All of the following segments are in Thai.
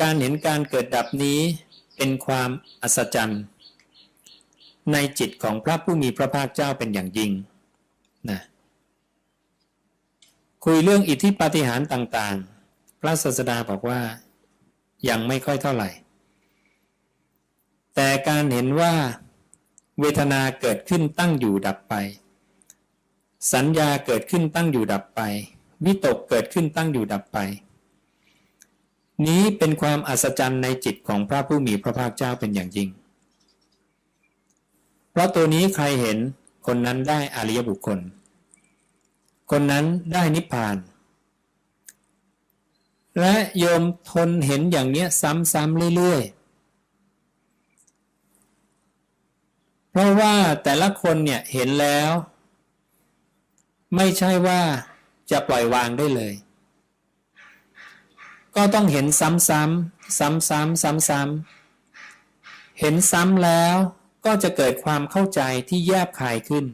การเห็นการเกิดดับนี้เป็นความอัศจรรย์ในจิตของพระผู้มีพระภาคเจ้าเป็นอย่างยิ่งนะคุยเรื่องอิทธิปาฏิหาริย์ต่างๆ พระศาสดาบอกว่ายังไม่ค่อยเท่าไหร่ แต่การเห็นว่าเวทนาเกิดขึ้นตั้งอยู่ดับไป สัญญาเกิดขึ้นตั้งอยู่ดับไป วิตกเกิดขึ้นตั้งอยู่ดับไป นี้เป็นความอัศจรรย์ในจิตของพระผู้มีพระภาคเจ้าเป็นอย่างยิ่ง เพราะตัวนี้ใครเห็นคนนั้นได้อริยบุคคล คนนั้นได้นิพพาน และโยมทนเห็นอย่างเนี้ยซ้ำๆเรื่อยๆ เพราะว่าแต่ละคนเนี่ยเห็นแล้ว ไม่ใช่ว่าจะปล่อยวางได้เลย ก็ต้องเห็นซ้ำๆซ้ำๆซ้ำๆเห็นซ้ำแล้วก็จะเกิดความเข้าใจที่แยบคายขึ้น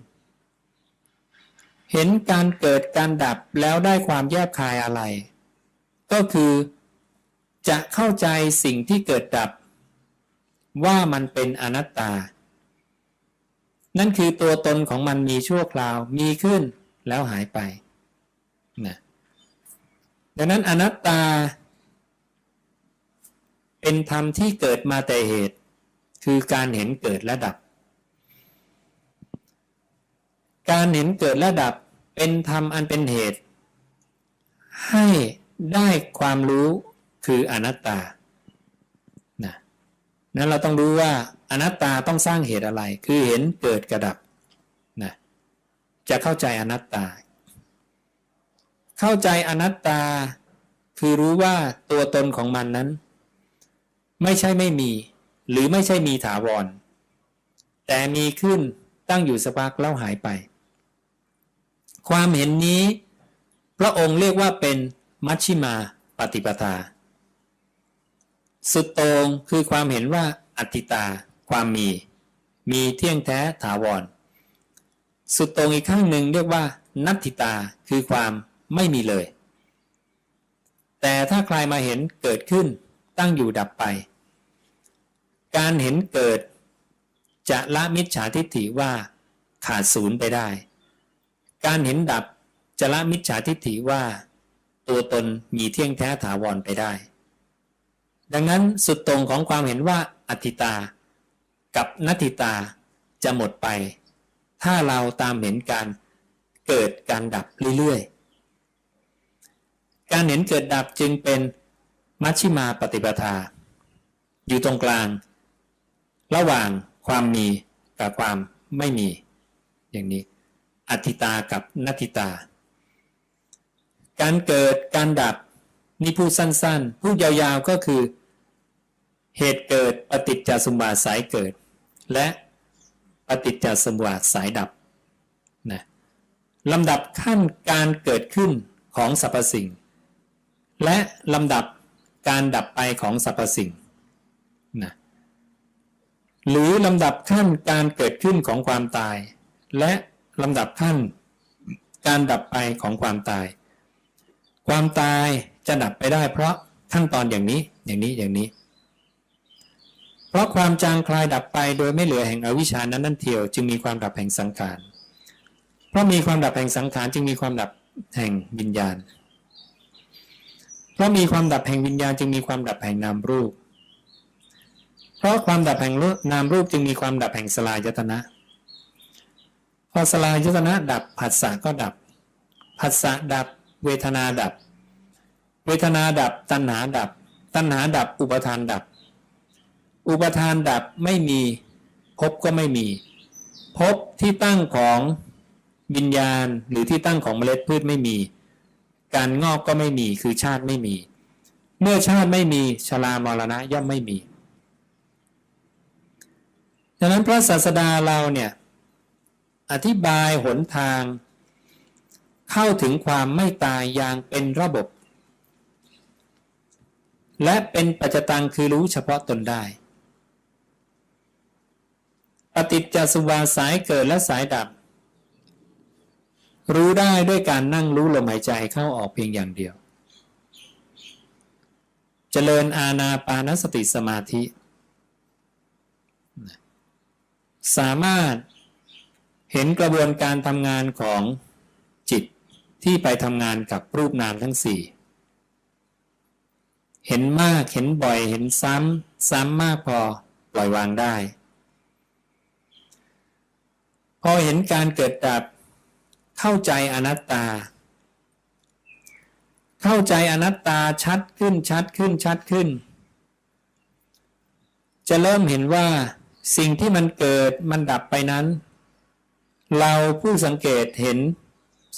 เห็นการเกิดการดับแล้วได้ความแยบคายอะไร ก็คือจะเข้าใจสิ่งที่เกิดดับ ว่ามันเป็นอนัตตา นั่นคือตัวตนของมันมีชั่วคราวมีขึ้นแล้วหายไปนะดังนั้นอนัตตา เป็นธรรมที่เกิดมาแต่เหตุ คือการเห็นเกิดและดับ การเห็นเกิดและดับเป็นธรรมอันเป็นเหตุ ให้ได้ความรู้คืออนัตตานะนั้นเราต้องรู้ว่าอนัตตาต้องสร้างเหตุอะไร คือเห็นเกิดกระดับนะจะเข้าใจอนัตตา เข้าใจอนัตตา คือรู้ว่าตัวตนของมันนั้น ไม่ใช่ไม่มี หรือไม่ใช่มีถาวร แต่มีขึ้นตั้งอยู่สักพักแล้วหายไป ความเห็นนี้ พระองค์เรียกว่าเป็นมัชชิมาปฏิปทา สุดตรงคือความเห็นว่าอัติตา ความมี มีเที่ยงแท้ถาวร สุดตรงอีกข้างหนึ่งเรียกว่า นัตถิตาคือความไม่มีเลย แต่ถ้าใครมาเห็นเกิดขึ้นตั้งอยู่ดับไป การเห็นเกิด จะละมิจฉาทิฏฐิว่าขาดศูนย์ไปได้ การเห็นดับจะละมิจฉาทิฏฐิว่า ตัวตนมีเที่ยงแท้ถาวรไปได้ ดังนั้นสุดตรงของความเห็นว่าอธิตา กับนัตติตาจะหมดไป ถ้าเราตามเห็นการเกิดการดับเรื่อยๆ การเห็นเกิดดับจึงเป็นมัชชิมาปฏิปทา อยู่ตรงกลาง ระหว่างความมีกับความไม่มี อย่างนี้อธิตากับนัตติตา การเกิดการดับนี่พูดสั้นๆ พูดยาวๆก็คือ เหตุเกิดปฏิจจสมบาทสายเกิด และปฏิจจสมุปบาทสายดับนะลำดับขั้นการเกิดขึ้นของสรรพสิ่ง และลำดับการดับไปของสรรพสิ่งนะ หรือลำดับขั้นการเกิดขึ้นของความตาย และลำดับขั้นการดับไปของความตาย ความตายจะดับไปได้เพราะขั้นตอนอย่างนี้อย่างนี้อย่างนี้ เพราะความจางคลายดับไปโดยไม่เหลือแห่งอวิชานั้นนั่นเทียว จึงมีความดับแห่งสังขารเพราะมีความดับแห่งสังขารจึงมีความดับแห่งวิญญาณ เพราะมีความดับแห่งวิญญาณจึงมีความดับแห่งนามรูป เพราะความดับแห่งนามรูปจึงมีความดับแห่งสลายตนะ พอสลายตนะดับผัสสะก็ดับผัสสะดับเวทนาดับ เวทนาดับตัณหาดับ ตัณหาดับอุปทานดับ อุปทานดับไม่มีภพก็ไม่มีภพที่ตั้งของวิญญาณหรือที่ตั้งของเมล็ดพืชไม่มี การงอกก็ไม่มีคือชาติไม่มี เมื่อชาติไม่มีชรามรณะย่อมไม่มี ดังนั้นพระศาสดาเราเนี่ยอธิบายหนทาง เข้าถึงความไม่ตายอย่างเป็นระบบ และเป็นปัจจตังคือรู้เฉพาะตนได้ ปฏิจจสุบาสายเกิดและสายดับ รู้ได้ด้วยการนั่งรู้ลมหายใจเข้าออกเพียงอย่างเดียว เจริญอาณาปานสติสมาธิ สามารถเห็นกระบวนการทำงานของจิตที่ไปทำงานกับรูปนามทั้งสี่เห็นมากเห็นบ่อยเห็นซ้ำซ้ำมากพอปล่อยวางได้ พอเห็นการเกิดดับ เข้าใจอนัตตา เข้าใจอนัตตาชัดขึ้นชัดขึ้นชัดขึ้น จะเริ่มเห็นว่า สิ่งที่มันเกิดมันดับไปนั้น เราผู้สังเกตเห็น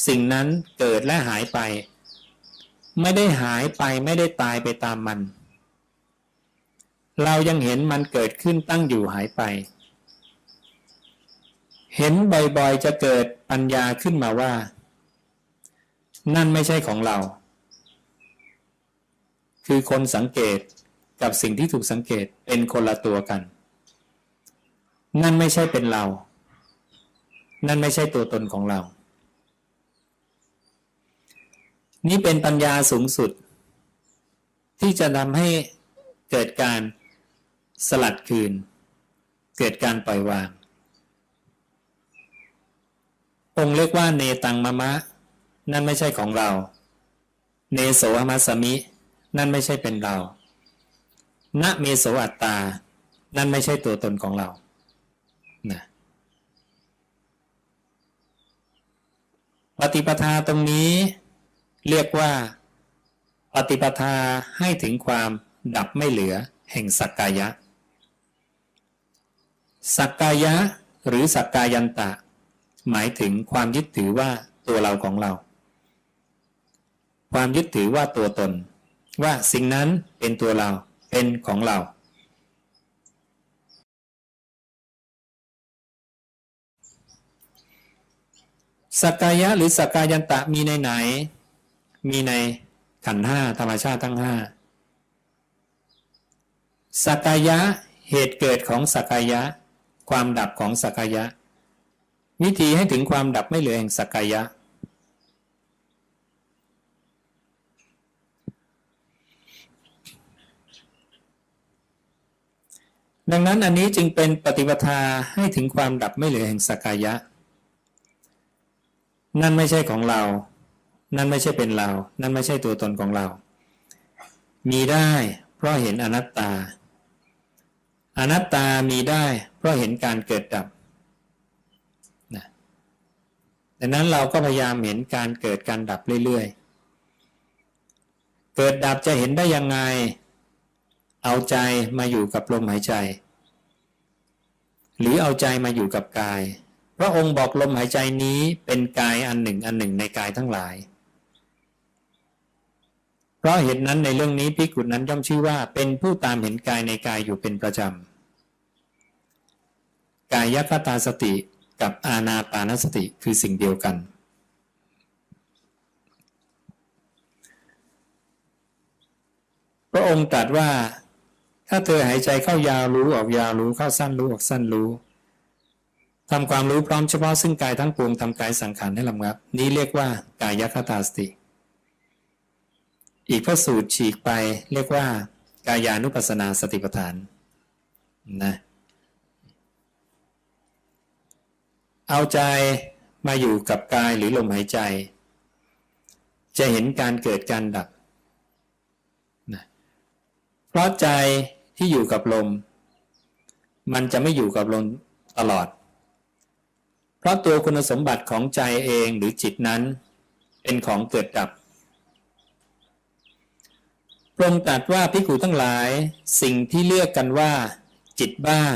สิ่งนั้นเกิดและหายไป ไม่ได้หายไปไม่ได้ตายไปตามมัน เรายังเห็นมันเกิดขึ้นตั้งอยู่หายไป เห็นบ่อยๆจะเกิดปัญญาขึ้นมาว่า นั่นไม่ใช่ของเรา คือคนสังเกตกับสิ่งที่ถูกสังเกตเป็นคนละตัวกัน นั่นไม่ใช่เป็นเรา นั่นไม่ใช่ตัวตนของเรา นี่เป็นปัญญาสูงสุด ที่จะทำให้เกิดการสลัดคืน เกิดการปล่อยวาง องค์เรียกว่าเนตังมะมะ นั่นไม่ใช่ของเรา เนโสหมัสมิ นั่นไม่ใช่เป็นเราณเมโสอัตตา นั่นไม่ใช่ตัวตนของเรา นะปฏิปทาตรงนี้เรียกว่า ปฏิปทาให้ถึงความดับไม่เหลือแห่งสักกายะ สักกายะหรือสักกายันตะ หมายถึงความยึดถือว่าตัวเราของเรา ความยึดถือว่าตัวตน ว่าสิ่งนั้นเป็นตัวเราเป็นของเรา สกายะหรือสกายันตะมีในไหน มีในขันห้าธรรมชาติทั้งห้าสกายะเหตุเกิดของสกายะ ความดับของสกายะ วิธีให้ถึงความดับไม่เหลือแห่งสกายะ ดังนั้นอันนี้จึงเป็นปฏิปทาให้ถึงความดับไม่เหลือแห่งสกายะ นั่นไม่ใช่ของเรา นั่นไม่ใช่เป็นเรา นั่นไม่ใช่ตัวตนของเรา มีได้เพราะเห็นอนัตตา อนัตตามีได้เพราะเห็นการเกิดดับนะดังนั้นเราก็พยายามเห็นการเกิดการดับเรื่อยๆ เกิดดับจะเห็นได้ยังไง เอาใจมาอยู่กับลมหายใจ หรือเอาใจมาอยู่กับกาย พระองค์บอกลมหายใจนี้เป็นกายอันหนึ่งอันหนึ่งในกายทั้งหลาย เพราะเหตุนั้นในเรื่องนี้พิกุลนั้นย่อมชื่อว่าเป็นผู้ตามเห็นกายในกายอยู่เป็นประจำ กายยคตาสติกับอาณาปานสติคือสิ่งเดียวกัน พระองค์ตรัสว่า ถ้าเธอหายใจเข้ายาวรู้ออกยาวรู้เข้าสั้นรู้ออกสั้นรู้ ทำความรู้พร้อมเฉพาะซึ่งกายทั้งปวงทำกายสังขารให้ลำงับ นี้เรียกว่ากายยคตาสติ อีกพระสูตรฉีกไปเรียกว่า กายานุปัสนาสติปัฏฐานนะเอาใจมาอยู่กับกายหรือลมหายใจ จะเห็นการเกิดการดับนะเพราะใจที่อยู่กับลม มันจะไม่อยู่กับลมตลอด เพราะตัวคุณสมบัติของใจเองหรือจิตนั้น เป็นของเกิดดับพระองค์ตรัสว่าพิกูทั้งหลายสิ่งที่เรียกกันว่า จิตบ้าง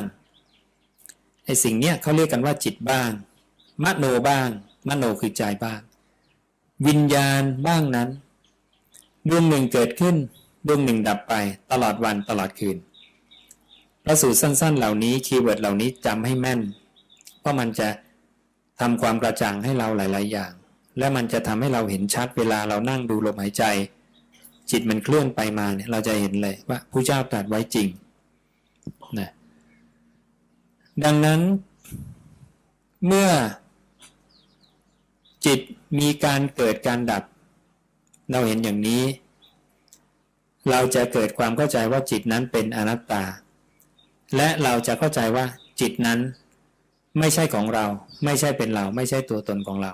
ไอ้สิ่งเนี้ยเขาเรียกกันว่าจิตบ้าง มโนบ้าง มโนคือใจบ้าง วิญญาณบ้างนั้นดวงหนึ่งเกิดขึ้นดวงหนึ่งดับไป ตลอดวันตลอดคืนพระสูตรสั้น ๆ เหล่านี้คีย์เวิร์ดเหล่านี้จำให้แม่น เพราะมันจะ ทำความกระจ่างให้เราหลาย ๆ อย่าง และมันจะทำให้เราเห็นชัดเวลาเรานั่งดูลมหายใจ จิตมันเคลื่อนไปมาเนี่ยเราจะเห็นเลยว่าผู้เจ้าตรัสไว้จริงนะดังนั้น เมื่อ จิตมีการเกิดการดับ เราเห็นอย่างนี้ เราจะเกิดความเข้าใจว่าจิตนั้นเป็นอนัตตา และเราจะเข้าใจว่าจิตนั้นไม่ใช่ของเรา ไม่ใช่เป็นเรา ไม่ใช่ตัวตนของเรา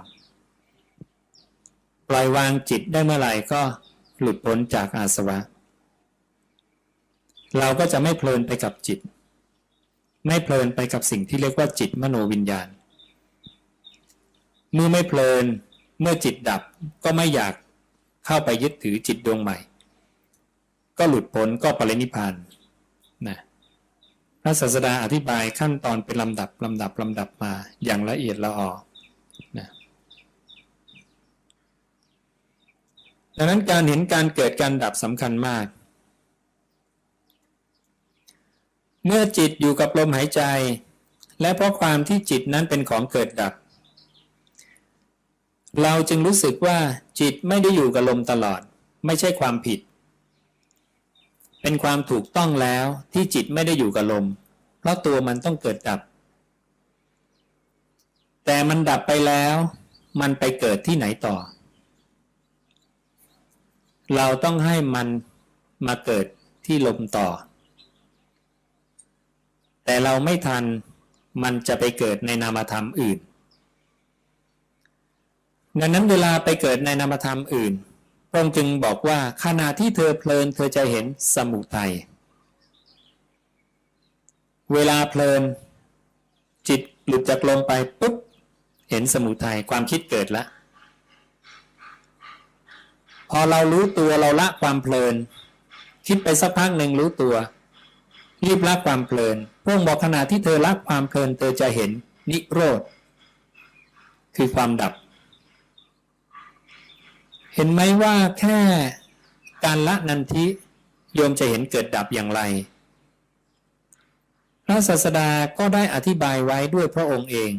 ปล่อยวางจิตได้เมื่อไหร่ก็หลุดพ้นจากอาสวะ เราก็จะไม่เพลินไปกับจิต ไม่เพลินไปกับสิ่งที่เรียกว่าจิตมโนวิญญาณ เมื่อไม่เพลินเมื่อจิตดับก็ไม่อยากเข้าไปยึดถือจิตดวงใหม่ ก็หลุดพ้นก็ปรินิพาน พระศาสดาอธิบายขั้นตอนเป็นลำดับลำดับลำดับมาอย่างละเอียดละออนะดังนั้นการเห็นการเกิดการดับสำคัญมาก เมื่อจิตอยู่กับลมหายใจ และเพราะความที่จิตนั้นเป็นของเกิดดับ เราจึงรู้สึกว่าจิตไม่ได้อยู่กับลมตลอด ไม่ใช่ความผิด เป็นความถูกต้องแล้วที่จิตไม่ได้อยู่กับลม เพราะตัวมันต้องเกิดดับ แต่มันดับไปแล้ว มันไปเกิดที่ไหนต่อ เราต้องให้มันมาเกิดที่ลมต่อ แต่เราไม่ทันมันจะไปเกิดในนามธรรมอื่น ดังนั้นเวลาไปเกิดในนามธรรมอื่น ระองค์จึงบอกว่าขณะที่เธอเพลินเธอจะเห็นสมุทัยเวลาเพลิน จิตหลุดจากลมไปปุ๊บเห็นสมุทัยความคิดเกิดล้วพอเรารู้ตัวเราละความเพลิน คิดไปสักพักหนึ่งรู้ตัว รีบละความเพลินพระองค์บอกขณะที่เธอละความเพลิน เธอจะเห็นนิโรธคือความดับ เห็นไหมว่าแค่การละนันทิโยมจะเห็นเกิดดับอย่างไร พระศาสดาก็ได้อธิบายไว้ด้วยพระองค์เอง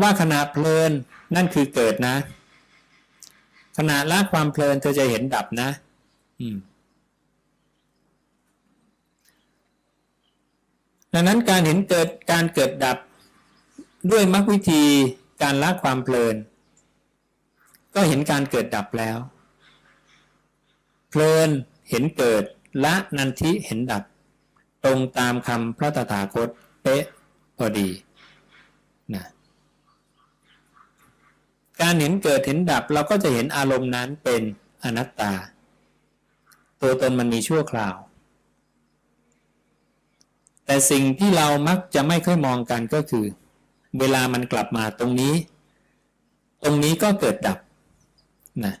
ว่าขณะเพลินนั่นคือเกิดนะ ขณะละความเพลินเธอจะเห็นดับนะดังนั้นการเห็นเกิดการเกิดดับด้วยมรรควิธีการละความเพลิน ก็เห็นการเกิดดับแล้ว เพลินเห็นเกิดละนันทิเห็นดับ ตรงตามคำพระตถาคตเป๊ะพอดีนะการเห็นเกิดเห็นดับเราก็จะเห็นอารมณ์นั้นเป็นอนัตตา ตัวตนมันมีชั่วคราว แต่สิ่งที่เรามักจะไม่ค่อยมองกันก็คือ เวลามันกลับมาตรงนี้ ตรงนี้ก็เกิดดับ นะ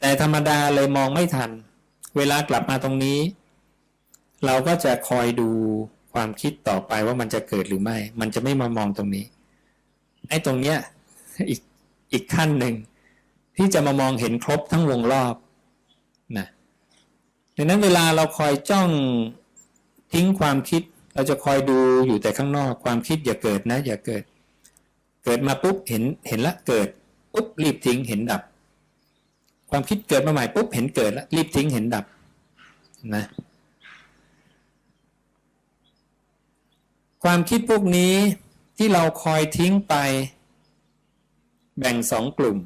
แต่ธรรมดาเลยมองไม่ทัน เวลากลับมาตรงนี้ เราก็จะคอยดูความคิดต่อไปว่ามันจะเกิดหรือไม่ มันจะไม่มามองตรงนี้ ไอ้ตรงเนี้ยอีกอีกขั้นหนึ่งที่จะมามองเห็นครบทั้งวงรอบนะดังนั้นเวลาเราคอยจ้องทิ้งความคิด เราจะคอยดูอยู่แต่ข้างนอก ความคิดอย่าเกิดนะ อย่าเกิด เกิดมาปุ๊บเห็นเห็นละเกิด ปุ๊บรีบทิ้งเห็นดับ ความคิดเกิดมาใหม่ปุ๊บเห็นเกิดแล้วรีบทิ้งเห็นดับนะความคิดพวกนี้ที่เราคอยทิ้งไป แบ่งสองกลุ่ม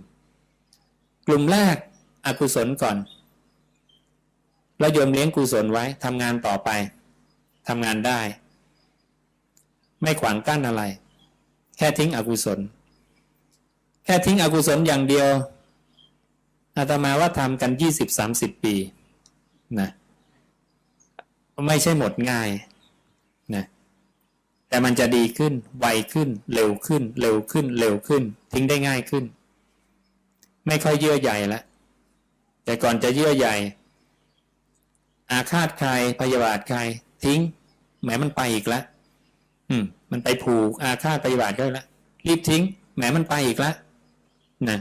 กลุ่มแรกอกุศลก่อนแล้วโยมเลี้ยงกุศลไว้ทำงานต่อไปทำงานได้ ไม่ขวางกั้นอะไร แค่ทิ้งอกุศล แค่ทิ้งอกุศลอย่างเดียวอาตมาว่าทำกันยี่สิบสามสิบปีนะไม่ใช่หมดง่ายนะแต่มันจะดีขึ้น ไวขึ้น เร็วขึ้น เร็วขึ้น เร็วขึ้น ทิ้งได้ง่ายขึ้น ไม่ค่อยเยื่อใหญ่ละแต่ก่อนจะเยื่อใหญ่ อาฆาตใครพยาบาทใคร ทิ้งแหมมันไปอีกแล้วอืม มันไปผูกอาฆาตพยาบาทก็แล้วรีบทิ้งแหมมันไปอีกแล้ว นะ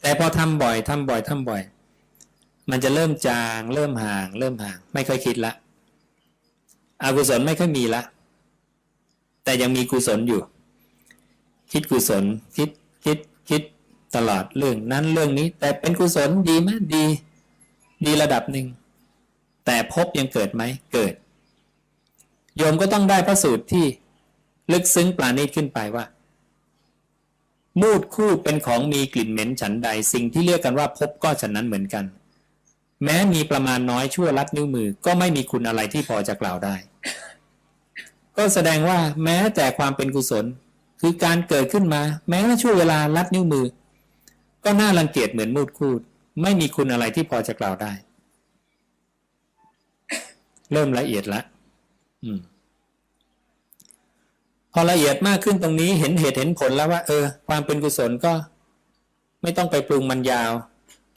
แต่พอทำบ่อยทำบ่อยทำบ่อย มันจะเริ่มจาง เริ่มห่าง เริ่มห่าง ไม่ค่อยคิดละอกุศลไม่ค่อยมีละ แต่ยังมีกุศลอยู่ คิดกุศล คิดคิดคิดตลอดเรื่องนั้นเรื่องนี้ แต่เป็นกุศลดีไหมดี ดีระดับหนึ่ง แต่พบยังเกิดไหมเกิด โยมก็ต้องได้พระสูตรที่ลึกซึ้งปราณีตขึ้นไปว่า มูดคูดเป็นของมีกลิ่นเหม็นฉันใด สิ่งที่เรียกกันว่าพบก็ฉันนั้นเหมือนกัน แม้มีประมาณน้อยชั่วลัดนิ้วมือ ก็ไม่มีคุณอะไรที่พอจะกล่าวได้ ก็แสดงว่าแม้แต่ความเป็นกุศล คือการเกิดขึ้นมา แม้ช่วเวลาลัดนิ้วมือ ก็น่ารังเกียจเหมือนมูดคูด ไม่มีคุณอะไรที่พอจะกล่าวได้ เริ่มละเอียดละอืม พอละเอียดมากขึ้นตรงนี้เห็นเหตุเห็นผลแล้วว่า เออ ความเป็นกุศลก็ ไม่ต้องไปปรุงมันยาว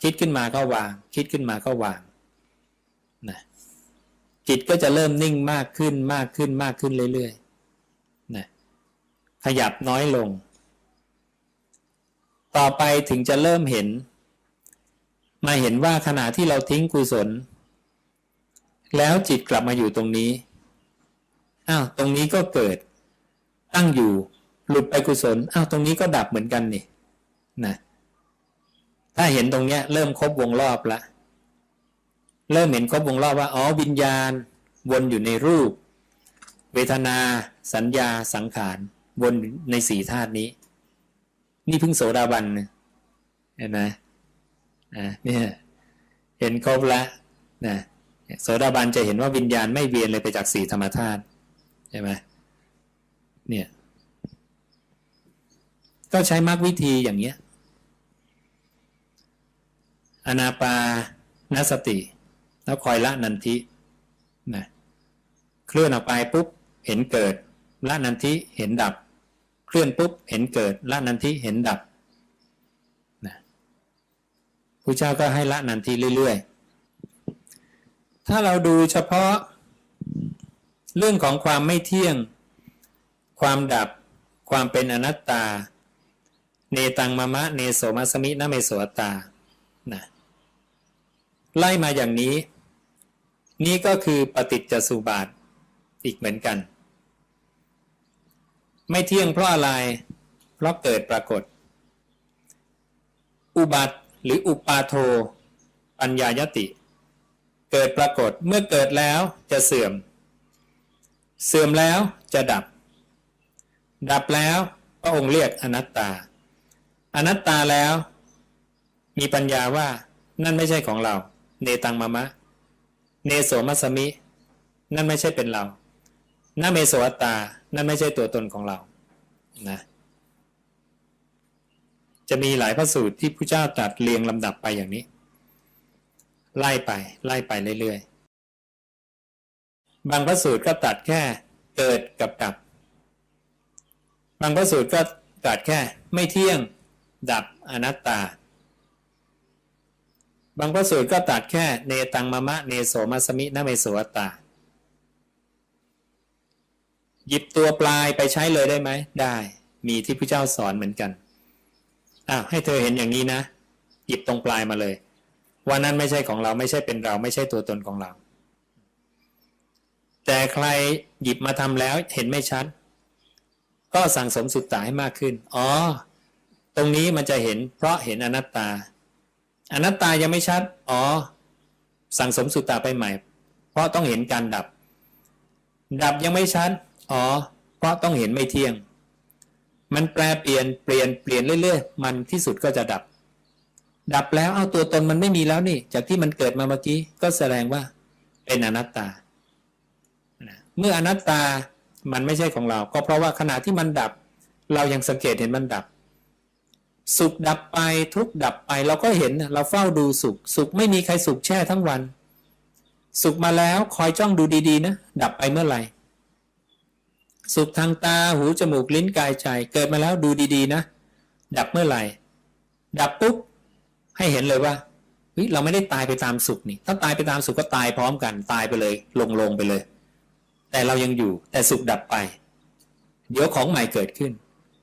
คิดขึ้นมาก็วาง คิดขึ้นมาก็วางนะจิตก็จะเริ่มนิ่งมากขึ้นมากขึ้นมากขึ้นเรื่อยๆนะขยับน้อยลง ต่อไปถึงจะเริ่มเห็น มาเห็นว่าขณะที่เราทิ้งกุศล แล้วจิตกลับมาอยู่ตรงนี้อ้าวตรงนี้ก็เกิด ตั้งอยู่ หลุดไปกุศลอ้าวตรงนี้ก็ดับเหมือนกันนี่นะถ้าเห็นตรงเนี้ย เริ่มครบวงรอบละเริ่มเห็นครบวงรอบว่าอ๋อวิญญาณ วนอยู่ในรูป เวทนา สัญญาสังขารวนในสี่ธาตุนี้ นี่เพิ่งโสดาบันเห็นไหมอ่าเนี่ยเห็นครบละนะโสดาบันจะเห็นว่าวิญญาณไม่เวียนเลยไปจากสี่ธรรมธาตุใช่ไหม เนี่ย ก็ใช้มรรควิธีอย่างเงี้ยอนาปานสติ แล้วคอยละนันทินะเคลื่อนออกไปปุ๊บเห็นเกิด ละนันทิเห็นดับ เคลื่อนปุ๊บเห็นเกิด ละนันทิเห็นดับนะพระเจ้าก็ให้ละนันทิเรื่อยๆ ถ้าเราดูเฉพาะเรื่องของความไม่เที่ยง ความดับ ความเป็นอนัตตา เนตังมะมะ เนโสมัสมินะเมโสตตานะไล่มาอย่างนี้ นี่ก็คือปฏิจจสุบาทอีกเหมือนกัน ไม่เที่ยงเพราะอะไร เพราะเกิดปรากฏ อุบัติหรืออุปาโท ปัญญายติ เกิดปรากฏเมื่อเกิดแล้วจะเสื่อม เสื่อมแล้วจะดับ ดับแล้วพระองค์เรียกอนัตตา อนัตตาแล้ว มีปัญญาว่านั่นไม่ใช่ของเรา เนตังมะมะ เนโสมัสมิ นั่นไม่ใช่เป็นเรานาเมโสอัตตา นั่นไม่ใช่ตัวตนของเรานะจะมีหลายพระสูตรที่พระเจ้าตรัสเรียงลำดับไปอย่างนี้ ไล่ไป ไล่ไปเรื่อยๆ บางพระสูตรก็ตัดแค่เกิดกับดับ บางพระสูตรก็ตัดแค่ไม่เที่ยงดับอนัตตา บางพระสูตรก็ตัดแค่เนตังมะมะเนโสมัสมินาเมโสตตา หยิบตัวปลายไปใช้เลยได้ไหม ได้มีที่พระเจ้าสอนเหมือนกันอ้าวให้เธอเห็นอย่างนี้นะ หยิบตรงปลายมาเลยว่านั้นไม่ใช่ของเราไม่ใช่เป็นเราไม่ใช่ตัวตนของเรา แต่ใครหยิบมาทำแล้วเห็นไม่ชัด ก็สั่งสมสุตตาให้มากขึ้น อ๋อ ตรงนี้มันจะเห็น เพราะเห็นอนัตตา อนัตตายังไม่ชัด อ๋อ สั่งสมสุตตาไปใหม่ เพราะต้องเห็นการดับ ดับยังไม่ชัด อ๋อ เพราะต้องเห็นไม่เที่ยง มันแปลเปลี่ยน เปลี่ยน เปลี่ยนเรื่อยๆ มันที่สุดก็จะดับ ดับแล้ว เอาตัวตนมันไม่มีแล้วนี่ จากที่มันเกิดมาเมื่อกี้ ก็แสดงว่า เป็นอนัตตา เมื่ออนัตตา มันไม่ใช่ของเรา ก็เพราะว่าขณะที่มันดับ เรายังสังเกตเห็นมันดับ สุขดับไปทุกดับไป เราก็เห็นเราเฝ้าดูสุข สุขไม่มีใครสุขแช่ทั้งวัน สุขมาแล้วคอยจ้องดูดีๆนะดับไปเมื่อไหร่ สุขทางตาหูจมูกลิ้นกายใจ เกิดมาแล้วดูดีๆนะ ดับเมื่อไหร่ ดับปุ๊บให้เห็นเลยว่าเฮ้ยเราไม่ได้ตายไปตามสุขนี่ ถ้าตายไปตามสุขก็ตายพร้อมกัน ตายไปเลย ลงลงไปเลย แต่เรายังอยู่ แต่สุขดับไป เดี๋ยวของใหม่เกิดขึ้น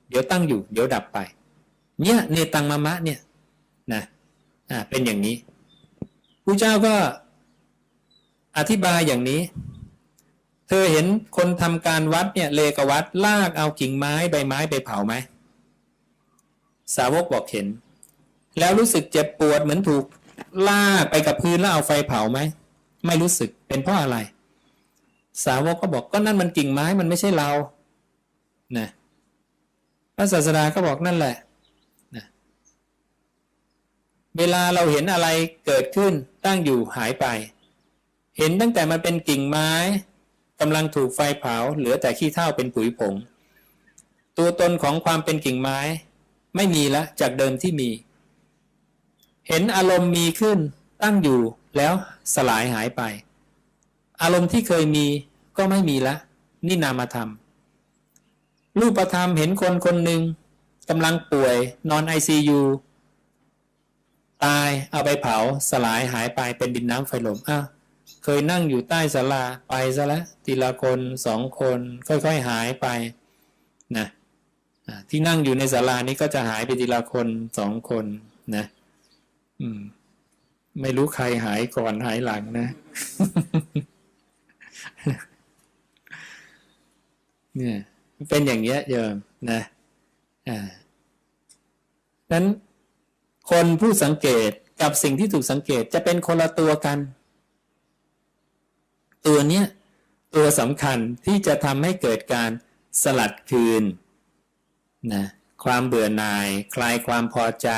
เดี๋ยวตั้งอยู่ เดี๋ยวดับไป เนี่ยเนตังมะมะเนี่ยนะอ่าเป็นอย่างนี้ผู้เจ้าก็อธิบายอย่างนี้ เธอเห็นคนทำการวัดเนี่ยเลกวัดลากเอากิ่งไม้ใบไม้ไปเผาไหมสาวกบอกเห็น แล้วรู้สึกเจ็บปวดเหมือนถูกลากไปกับพื้นแล้วเอาไฟเผาไหม ไม่รู้สึกเป็นเพราะอะไร สาวกก็บอกก็นั่นมันกิ่งไม้มันไม่ใช่เรานะพระศาสดาก็บอกนั่นแหละเวลาเราเห็นอะไรเกิดขึ้นตั้งอยู่หายไป เห็นตั้งแต่มันเป็นกิ่งไม้กำลังถูกไฟเผา เหลือแต่ขี้เถ้าเป็นปุ๋ยผง ตัวตนของความเป็นกิ่งไม้ ไม่มีละจากเดิมที่มี เห็นอารมณ์มีขึ้นตั้งอยู่แล้วสลายหายไป อารมณ์ที่เคยมี ก็ไม่มีละนี่นามธรรม รูปธรรมเห็นคนคนหนึ่งกำลังป่วยนอนไอซียูตายเอาไปเผาสลายหายไปเป็นดินน้ำไฟลมอ้าวเคยนั่งอยู่ใต้ศาลาไปซะแล้วทีละคนสองคนค่อยๆหายไปนะที่นั่งอยู่ในศาลานี้ก็จะหายไปทีละคนสองคนนะอืม ไม่รู้ใครหายก่อนหายหลังนะ เนี่ยเป็นอย่างเงี้ยโยมนะอ่านั้นคนผู้สังเกตกับสิ่งที่ถูกสังเกตจะเป็นคนละตัวกัน ตัวเนี้ยตัวสำคัญที่จะทำให้เกิดการสลัดคืนนะความเบื่อหน่าย คลายความพอใจ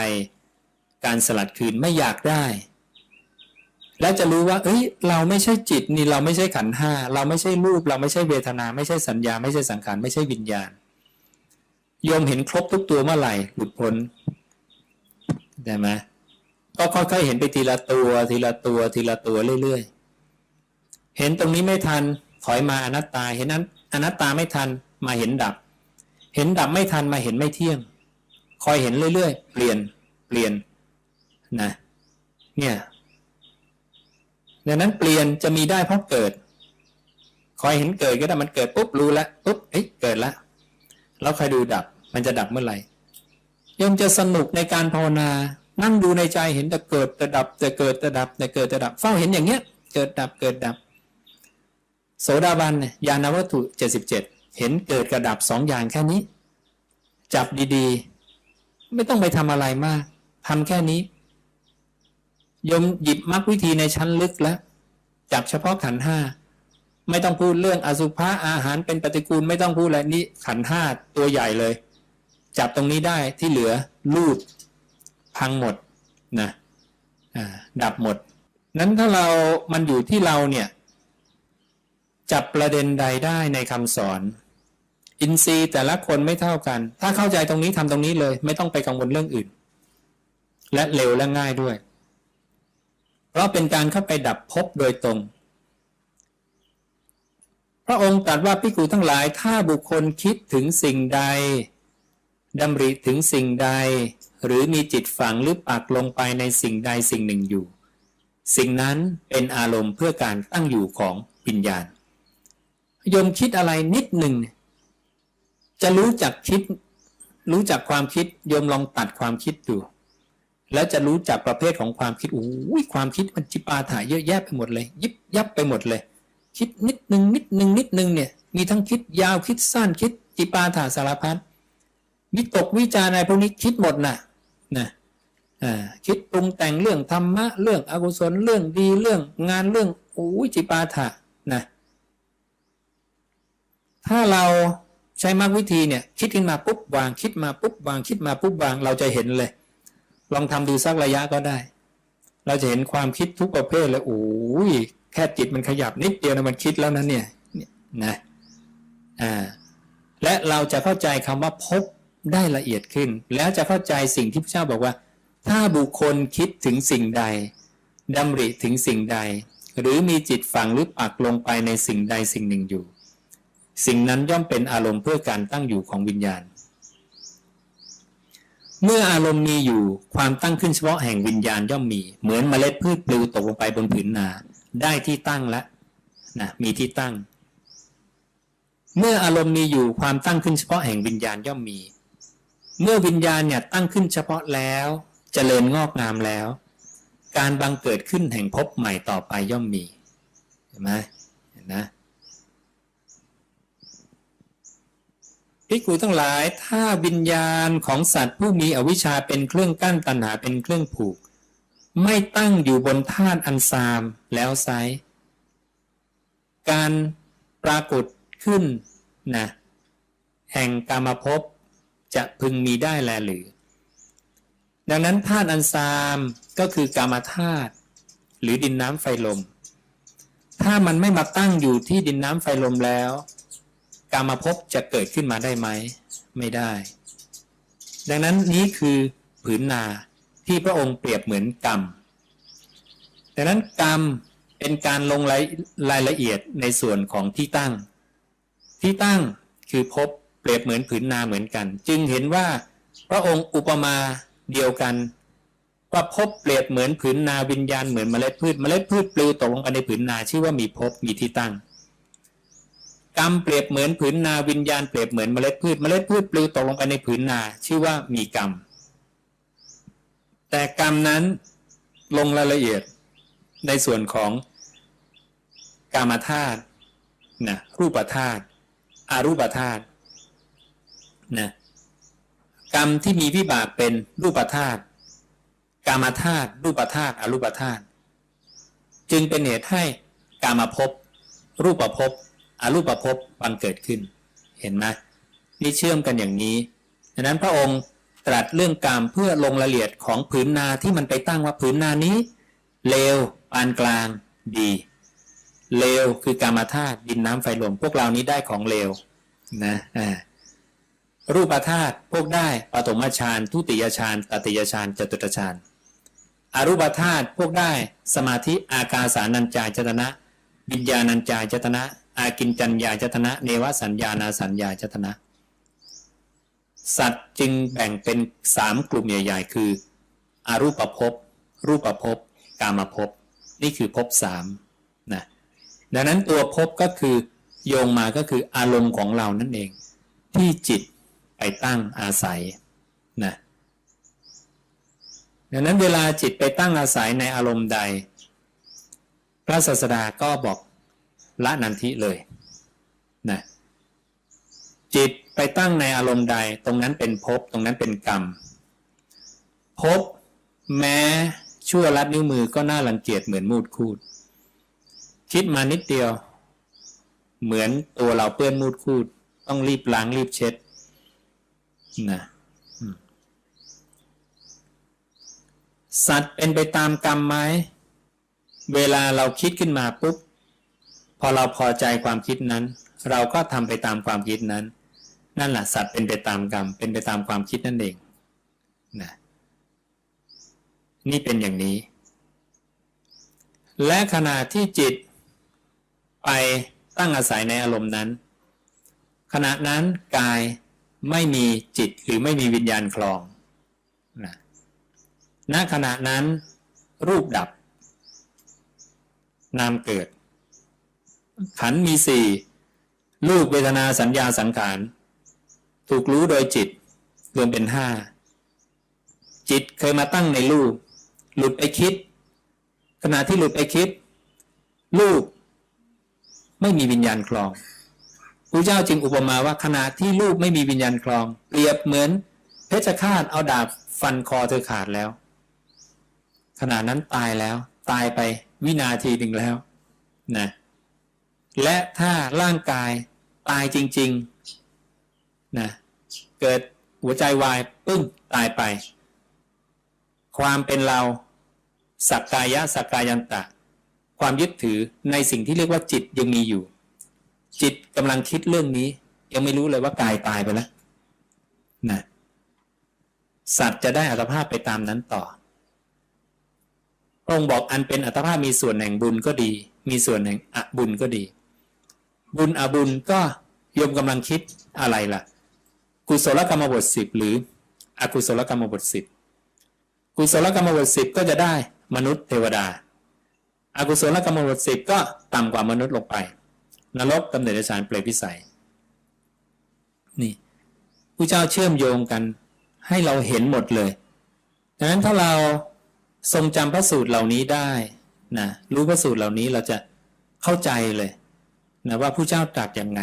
การสลัดคืนไม่อยากได้ แล้วจะรู้ว่า เอ้ย เราไม่ใช่จิตนี่เราไม่ใช่ขันธ์ห้าเราไม่ใช่รูป เราไม่ใช่เวทนา ไม่ใช่สัญญา ไม่ใช่สังขารไม่ใช่วิญญาณโยมเห็นครบทุกตัวเมื่อไหร่หลุดพ้นได้ไหมก็ค่อยๆเห็นไปทีละตัว ทีละตัว ทีละตัวเรื่อยๆ เห็นตรงนี้ไม่ทันถอยมาอนัตตา เห็นนั้นอนัตตาไม่ทันมาเห็นดับ เห็นดับไม่ทันมาเห็นไม่เที่ยง คอยเห็นเรื่อยๆ เปลี่ยนเปลี่ยนนะเนี่ย ดังนั้นเปลี่ยนจะมีได้เพราะเกิด คอยเห็นเกิดก็ได้มันเกิดปุ๊บรู้แล้วปุ๊บเอ้ยเกิดแล้วแล้วคอยดูดับ มันจะดับเมื่อไหร่ยมจะสนุกในการภาวนา นั่งดูในใจเห็นแต่เกิดแต่ดับแต่เกิดแต่ดับแต่เกิดแต่ดับเฝ้าเห็นอย่างเงี้ย เกิดดับเกิดดับ โสดาบันยยานวัตถุเจ็ดสิบเจ็ดเห็นเกิดกระดับสองอย่างแค่นี้ จับดีๆ ไม่ต้องไปทำอะไรมากทำแค่นี้ ยมหยิบมรรควิธีในชั้นลึกแล้วจับเฉพาะขันห้าไม่ต้องพูดเรื่องอสุภะอาหารเป็นปฏิกูลไม่ต้องพูดอะไรนี่ขันห้าตัวใหญ่เลย จับตรงนี้ได้ที่เหลือลูดพังหมดนะดับหมด นั้นถ้าเรามันอยู่ที่เราเนี่ย จับประเด็นใดได้ในคำสอน อินทรีย์แต่ละคนไม่เท่ากัน ถ้าเข้าใจตรงนี้ทำตรงนี้เลย ไม่ต้องไปกังวลเรื่องอื่น และเร็วและง่ายด้วย เพราะเป็นการเข้าไปดับภพโดยตรง พระองค์ตรัสว่าพิกูทั้งหลายถ้าบุคคลคิดถึงสิ่งใดดำริถึงสิ่งใด หรือมีจิตฝังหรือปักลงไปในสิ่งใดสิ่งหนึ่งอยู่ สิ่งนั้นเป็นอารมณ์เพื่อการตั้งอยู่ของวิญญาณโยมคิดอะไรนิดหนึ่ง จะรู้จักคิด รู้จักความคิดโยมลองตัดความคิดดู แล้วจะรู้จักประเภทของความคิดโอ้ยความคิดมันจิปาถาเยอะแยะไปหมดเลย ยิบยับไปหมดเลย คิดนิดหนึ่งนิดหนึ่งนิดหนึ่งเนี่ย มีทั้งคิดยาวคิดสั้นคิดจิปาถาสารพัดวิตกวิจารณ์อะไรพวกนี้คิดหมดน่ะนะคิดปรุงแต่งเรื่องธรรมะเรื่องอกุศลเรื่องดีเรื่องงานเรื่องโอ้ยจิปาถะนะถ้าเราใช้มรรควิธีเนี่ย คิดขึ้นมาปุ๊บวางคิดมาปุ๊บวางคิดมาปุ๊บวางเราจะเห็นเลย ลองทำดูสักระยะก็ได้ เราจะเห็นความคิดทุกประเภทเลยโอ้ยแค่จิตมันขยับนิดเดียวนะมันคิดแล้วนะเนี่ยนะอ่าและเราจะเข้าใจคำว่าพบได้ละเอียดขึ้น แล้วจะเข้าใจสิ่งที่พระเจ้าบอกว่า ถ้าบุคคลคิดถึงสิ่งใดดำริถึงสิ่งใด หรือมีจิตฝังหรือปักลงไปในสิ่งใดสิ่งหนึ่งอยู่ สิ่งนั้นย่อมเป็นอารมณ์เพื่อการตั้งอยู่ของวิญญาณ เมื่ออารมณ์มีอยู่ความตั้งขึ้นเฉพาะแห่งวิญญาณย่อมมี เหมือนเมล็ดพืชปลิวตกลงไปบนผืนนา ได้ที่ตั้งแล้วนะมีที่ตั้ง เมื่ออารมณ์มีอยู่ความตั้งขึ้นเฉพาะแห่งวิญญาณย่อมมี เมื่อวิญญาณเนี่ยตั้งขึ้นเฉพาะแล้วจเจริญงอกงามแล้ว การบังเกิดขึ้นแห่งภพใหม่ต่อไปย่อมมีเห็นไหมเห็นนะ ภิกขุทั้งหลาย ถ้าวิญญาณของสัตว์ผู้มีอวิชชาเป็นเครื่องกั้นตัณหาเป็นเครื่องผูก ไม่ตั้งอยู่บนธาตุอันซามแล้วไซการปรากฏขึ้นนะแห่งกรรมภพจะพึงมีได้แลหรือ ดังนั้นธาตุอันซามก็คือกามธาตุหรือดินน้ำไฟลม ถ้ามันไม่มาตั้งอยู่ที่ดินน้ำไฟลมแล้ว การมภพบจะเกิดขึ้นมาได้ไหม ไม่ได้ ดังนั้นนี้คือผืนนาที่พระองค์เปรียบเหมือนกรรม ดังนั้นกรรมเป็นการลงรายรายละเอียดในส่วนของที่ตั้ง ที่ตั้งคือภพเปรียบเหมือนผืนนาเหมือนกัน จึงเห็นว่าพระองค์อุปมาเดียวกันว่าภพเปรียบเหมือนผืนนาวิญญาณเหมือนเมล็ดพืชเมล็ดพืชปลิวตกลงไปในผืนนาชื่อว่ามีภพมีที่ตั้ง กรรมเปรียบเหมือนผืนนาวิญญาณเปรียบเหมือนเมล็ดพืชเมล็ดพืชปลิวตกลงไปในผืนนา ชื่อว่ามีกรรม แต่กรรมนั้นลงรายละเอียดในส่วนของกามธาตุนะรูปธาตุอารูปธาตุนะกรรมที่มีวิบากเป็นรูปธาตุกามธาตุรูปธาตุอรูปธาตุจึงเป็นเหตุให้กามภพรูปภพ อรูปภพบังเกิดขึ้น เห็นไหมนี่เชื่อมกันอย่างนี้ดังนั้นพระองค์ตรัสเรื่องกามเพื่อลงรายละเอียดของผืนนาที่มันไปตั้งว่าผืนนานี้เลวปานกลางดีเลวคือกามธาตุดินน้ำไฟลมพวกเรานี้ได้ของเลวนะอ่ารูปธาตุพวกได้ปฐมฌานทุติยฌานตติยฌานจตุตฌานอรูปธาตุพวกได้สมาธิอากาสานัญจายจตนะวิญญาณัญจายจตนะ อากินจัญญาจตนะ เนวสัญญานาสัญญาจตนะ สัตว์จึงแบ่งเป็นสามกลุ่มใหญ่ ๆ คือ อรูปภพ รูปภพ กามภพ นี่คือภพสามนะดังนั้นตัวภพก็คือโยงมาก็คืออารมณ์ของเรานั่นเอง ที่จิตไปตั้งอาศัยนะดังนั้นเวลาจิตไปตั้งอาศัยในอารมณ์ใด พระศาสดาก็บอก ละนันทิเลยนะจิตไปตั้งในอารมณ์ใดตรงนั้นเป็นภพตรงนั้นเป็นกรรมภพแม้ชั่วลัดนิ้วมือก็น่ารังเกียจเหมือนมูดคูด คิดมานิดเดียว เหมือนตัวเราเปื้อนมูดคูด ต้องรีบล้างรีบเช็ดนะสัตว์เป็นไปตามกรรมไหมเวลาเราคิดขึ้นมาปุ๊บ อเราพอใจความคิดนั้น เราก็ทำไปตามความคิดนั้น นั่นแหละสัตว์เป็นไปตามกรรม เป็นไปตามความคิดนั่นเองนะนี่เป็นอย่างนี้ และขณะที่จิตไปตั้งอาศัยในอารมณ์นั้น ขณะนั้นกายไม่มีจิตหรือไม่มีวิญญาณคลองนะณขณะนั้นรูปดับ นามเกิด ขันมีสี่รูปเวทนาสัญญาสังขารถูกรู้โดยจิต รวมเป็นห้าจิตเคยมาตั้งในรูป หลุดไปคิด ขณะที่หลุดไปคิด รูป ไม่มีวิญญาณคลองพระเจ้าจึงอุปมาว่าขณะที่รูปไม่มีวิญญาณคลอง เปรียบเหมือน เพชฌฆาตเอาดาบฟันคอเธอขาดแล้ว ขณะนั้นตายแล้ว ตายไปวินาทีหนึ่งแล้ว นะ และถ้าร่างกายตายจริงๆนะเกิดหัวใจวายปึ้งตายไป ความเป็นเราสักกายะสักกายันตะ ความยึดถือในสิ่งที่เรียกว่าจิตยังมีอยู่ จิตกำลังคิดเรื่องนี้ ยังไม่รู้เลยว่ากายตายไปแล้วนะสัตว์จะได้อัตภาพไปตามนั้นต่อพระองค์บอกอันเป็นอัตภาพมีส่วนแห่งบุญก็ดี มีส่วนแห่งอบุญก็ดี บุญอบุญก็โยมกำลังคิดอะไรล่ะ กุศลกรรมบทสิบหรืออกุศลกรรมบทสิบกุศลกรรมบทสิบก็จะได้มนุษย์เทวดาอกุศลกรรมบทสิบก็ต่ำกว่ามนุษย์ลงไป นรกกำเนิดฌานเปรตพิสัย นี่ผู้เจ้าเชื่อมโยงกันให้เราเห็นหมดเลยดังนั้นถ้าเราทรงจำพระสูตรเหล่านี้ได้นะรู้พระสูตรเหล่านี้เราจะเข้าใจเลย นะว่าผู้เจ้าตรัสอย่างไง